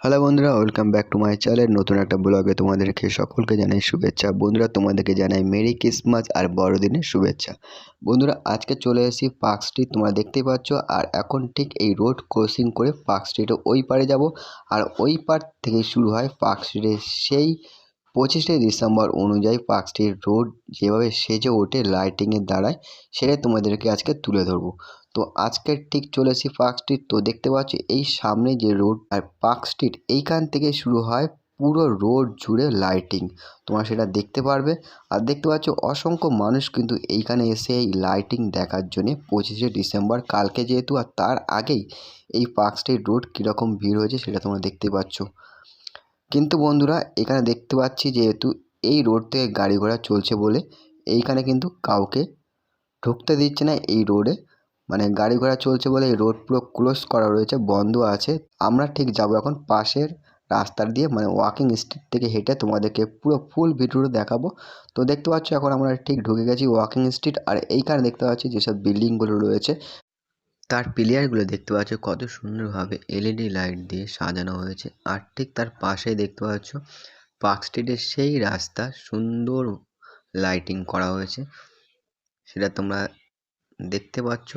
Hello বন্ধুরা, welcome back to my channel. নতুন একটা ব্লগে তোমাদেরকে সকলকে জানাই শুভেচ্ছা। বন্ধুরা, তোমাদেরকে জানাই মেরি ক্রিসমাস আর বড়দিনের শুভেচ্ছা। বন্ধুরা, আজকে চলে এসেছি পার্ক স্ট্রিট, তোমরা দেখতেই পাচ্ছ। আর এখন ঠিক এই রোড ক্রসিং করে পার্ক স্ট্রিটে ওই পারে যাব। আর ওই পার থেকে শুরু হয় পার্ক স্ট্রিটের সেই পঁচিশে ডিসেম্বর অনুযায়ী পার্ক স্ট্রিট রোড যেভাবে সেজে ওঠে লাইটিংয়ের দ্বারায় সেটাই তোমাদেরকে আজকে তুলে ধরবো। তো আজকে ঠিক চলে এসেছি পার্ক স্ট্রিট তো দেখতে পাচ্ছ, এই সামনে যে রোড আর পার্ক স্ট্রিট এইখান থেকে শুরু হয় পুরো রোড জুড়ে লাইটিং তোমরা সেটা দেখতে পারবে। আর দেখতে পাচ্ছ, অসংখ্য মানুষ কিন্তু এইখানে এসে এই লাইটিং দেখার জন্যে পঁচিশে ডিসেম্বর, কালকে যেহেতু, আর তার আগেই এই পার্ক স্ট্রিট রোড কীরকম ভিড় হয়েছে সেটা তোমরা দেখতে পাচ্ছ। কিন্তু বন্ধুরা, এখানে দেখতে পাচ্ছি যেহেতু এই রোড থেকে গাড়ি ঘোড়া চলছে বলে, এইখানে কিন্তু কাউকে ঢুকতে দিচ্ছে না এই রোডে মানে গাড়ি ঘোড়া চলছে বলে এই রোড পুরো ক্লোজ করা রয়েছে, বন্ধ আছে। আমরা ঠিক যাব এখন পাশের রাস্তার দিয়ে মানে ওয়াকিং স্ট্রিট থেকে হেঁটে তোমাদেরকে পুরো ফুল ভিডিওটা দেখাবো। তো দেখতে পাচ্ছ এখন আমরা ঠিক ঢুকে গেছি ওয়াকিং স্ট্রিট আর এইখানে দেখতে পাচ্ছি যেসব বিল্ডিংগুলো রয়েছে, তার পিলিয়ারগুলো দেখতে পাচ্ছ কত সুন্দরভাবে এলইডি লাইট দিয়ে সাজানো হয়েছে। আর ঠিক তার পাশেই দেখতে পাচ্ছ পার্ক স্ট্রিটের সেই রাস্তা সুন্দর লাইটিং করা হয়েছে। সেটা তোমরা দেখতে পাচ্ছ।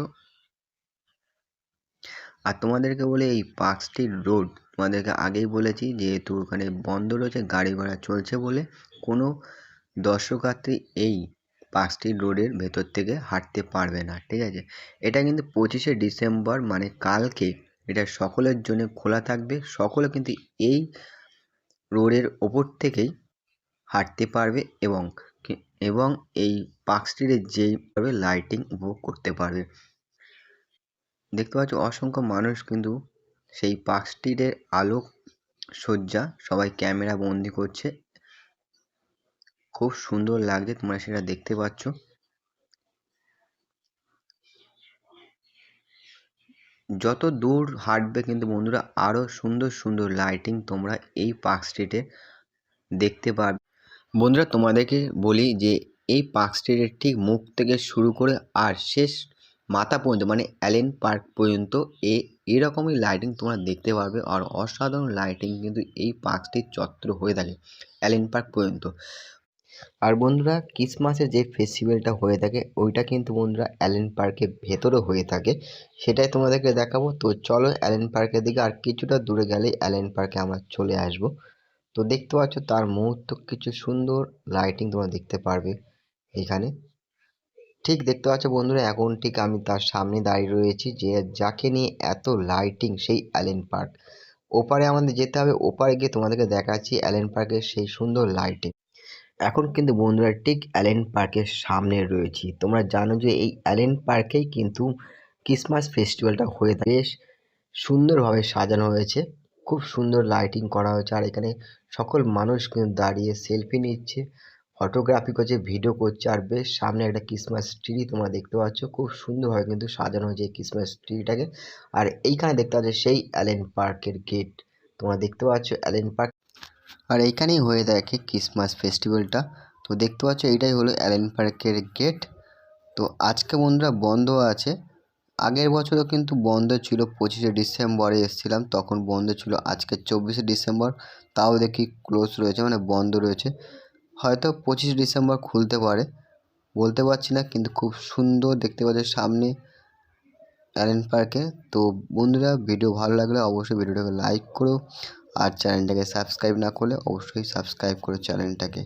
আর তোমাদেরকে বলে, এই পার্ক স্ট্রিট রোড তোমাদেরকে আগেই বলেছি যেহেতু ওখানে বন্ধ রয়েছে, গাড়ি ঘোড়া চলছে বলে কোনো দর্শকার্থী এই পার্ক স্ট্রিট রোডের ভেতর থেকে হাঁটতে পারবে না, ঠিক আছে? এটা কিন্তু পঁচিশে ডিসেম্বর মানে কালকে, এটা সকলের জন্য খোলা থাকবে, সকলে কিন্তু এই রোডের ওপর থেকেই হাঁটতে পারবে এবং এবং এই পার্ক স্ট্রিটের যেইভাবে লাইটিং উপভোগ করতে পারবে। দেখতে পাচ্ছ, অসংখ্য মানুষ কিন্তু সেই পার্ক স্ট্রিটের আলোক সজ্জা সবাই ক্যামেরা বন্দি করছে। খুব সুন্দর লাগছে, তোমরা সেটা দেখতে পাচ্ছ। যত দূর হাঁটবে কিন্তু বন্ধুরা আরও সুন্দর সুন্দর লাইটিং তোমরা এই পার্ক স্ট্রিটে দেখতে পারবে। বন্ধুরা, তোমাদেরকে বলি যে এই পার্ক স্ট্রিটের ঠিক মুখ থেকে শুরু করে আর শেষ মাথা পর্যন্ত মানে অ্যালেন পার্ক পর্যন্ত, এ এরকমই লাইটিং তোমরা দেখতে পারবে আর অসাধারণ লাইটিং কিন্তু এই পার্কটির চত্বর হয়ে থাকে, অ্যালেন পার্ক পর্যন্ত। আর বন্ধুরা, ক্রিসমাসে যে ফেস্টিভ্যালটা হয়ে থাকে, ওইটা কিন্তু বন্ধুরা অ্যালেন পার্কের ভেতরে হয়ে থাকে, সেটাই তোমাদেরকে দেখাবো। তো চলো অ্যালেন পার্কের দিকে আর কিছুটা দূরে গেলেই অ্যালেন পার্কে আমরা চলে আসব। তো দেখতে পাচ্ছ তার মুহূর্ত কিছু সুন্দর লাইটিং তোমরা দেখতে পারবে এখানে। ঠিক দেখতে পাচ্ছ বন্ধুরা, এখন ঠিক আমি তার সামনে দাঁড়িয়ে রয়েছি যে যাকে নিয়ে এত লাইটিং সেই অ্যালেন পার্ক ওপারে আমাদের যেতে হবে, ওপারে গিয়ে তোমাদেরকে দেখাচ্ছি অ্যালেন পার্কের সেই সুন্দর লাইটিং এখন কিন্তু বন্ধুরা ঠিক অ্যালেন পার্কের সামনে রয়েছি। তোমরা জানো যে এই অ্যালেন পার্কেই কিন্তু ক্রিসমাস ফেস্টিভ্যালটা হয়ে বেশ সুন্দরভাবে সাজানো হয়েছে। খুব সুন্দর লাইটিং করা হয়েছে। আর এখানে সকল মানুষ কিন্তু দাঁড়িয়ে সেলফি নিচ্ছে ফটোগ্রাফি করছে ভিডিও করছে। আর বেশ সামনে একটা ক্রিসমাস ট্রি তোমরা দেখতে পাচ্ছ। খুব সুন্দরভাবে কিন্তু সাজানো হয়েছে এই ক্রিসমাস ট্রিটাকে আর এইখানে দেখতে পাচ্ছ সেই অ্যালেন পার্কের গেট তোমরা দেখতে পাচ্ছ অ্যালেন পার্ক আর এইখানেই হয়ে থাকে ক্রিসমাস ফেস্টিভ্যালটা তো দেখতে পাচ্ছ এইটাই হলো অ্যালেন পার্কের গেট তো আজকে বন্ধুরা বন্ধ আছে। আগের বছরও কিন্তু বন্ধ ছিল পঁচিশে ডিসেম্বরে এসেছিলাম, তখন বন্ধ ছিল আজকে চব্বিশে ডিসেম্বর, তাও দেখি ক্লোজ রয়েছে মানে বন্ধ রয়েছে। হয়তো পঁচিশে ডিসেম্বর খুলতে পারে, বলতে পারছি না, কিন্তু খুব সুন্দর দেখতে পাচ্ছি সামনে অ্যালেন পার্কে। তো বন্ধুরা, ভিডিও ভালো লাগলে অবশ্যই ভিডিওটাকে লাইক করো, আর চ্যানেলটাকে সাবস্ক্রাইব না করলে অবশ্যই সাবস্ক্রাইব করো চ্যানেলটাকে।